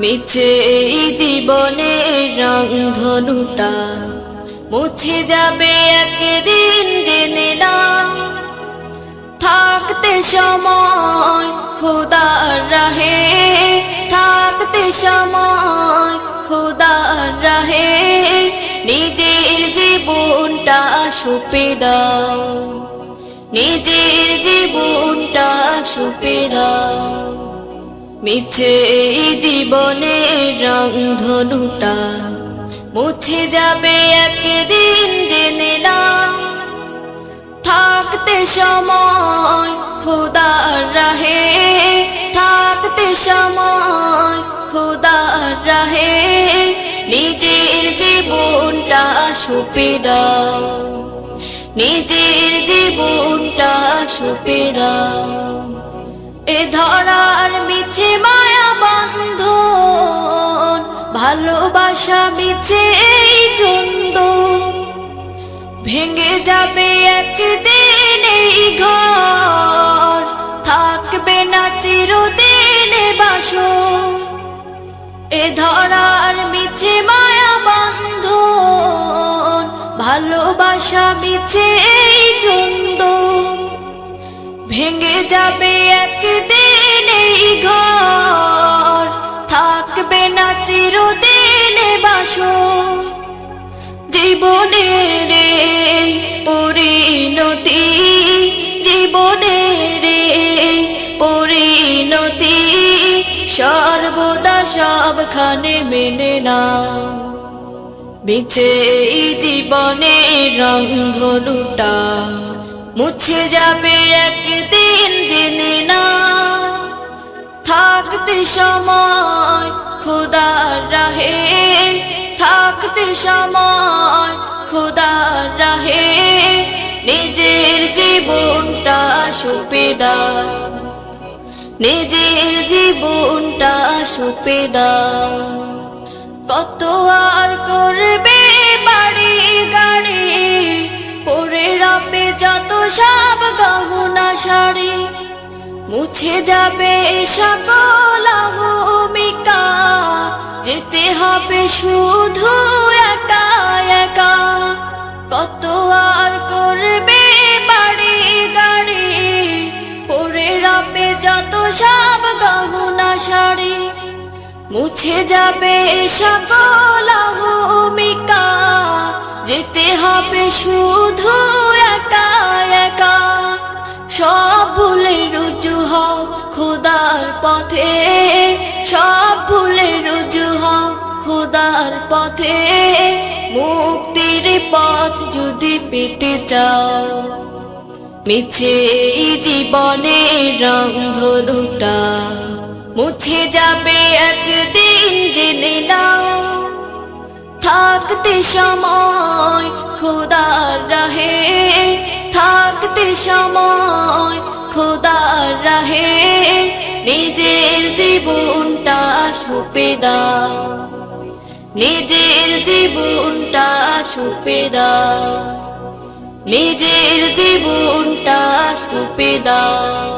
মিছে এই জীবনের রংধনুটা মুছে যাবে একদিন জেনে না থাকতে সময় খোদার রাহে, থাকতে সময় খোদার রাহে, নিজের জীবনটা সুপে দাও। নিজের জীবনটা সুপে দাও। মিছে জীবনের রংধনুটা মুছে যাবে একদিন জেনে না থাকতে সময় খোদার রাহে, থাকতে সময় খোদার রাহে, নিজের জীবনটা সুপে দাও। নিজের জীবনটা সুপে দাও। এ ধরার ভালোবাসা মিছে এই ক্রন্দন ভেঙে যাবে একদিন এই ঘর। থাকবে না চিরদিন বাস এ ধরার মিছে মায়া বন্ধন। ভালোবাসা মিছে এই ক্রন্দন ভেঙে যাবে একদিন জীবনের পরিণতি। জীবনের পরিণতি। সর্বদা সবখানে মেনে না এই জীবনে রংধনুটা মুছে যাবে একদিন জেনে না থাকতে সময় খোদার রাহে থাকতে সময় খোদার রাহে, নিজের জীবনটা সুপে দাও। নিজের জীবনটা সুপে দাও। কত আর করবে বাড়ি গাড়ি, পরে রাপে যত সব শাড়ি মুছে যাবে সকল ভূমিকা। যেতে হবে শুধু একা একা। কত আর করবে বাড়ি, গাড়ি? পরে রাপে যত সব গহনা শাড়ি। মুছে যাবে সকল ভূমিকা। যেতে হবে শুধু একা পথে, সব ভুলে রুজু হও খুদার পথে। মুক্তির পথ যদি পেতে চাও, মিছে এই রং রংধনুটা মুছে যাবে একদিন জেনে নাও। থাকতে সময় খোদার রাহে, থাকতে সময় নিজের জীবনটা সুপে দাও। নিজের জীবনটা সুপে দাও। নিজের জীবনটা সুপে দাও।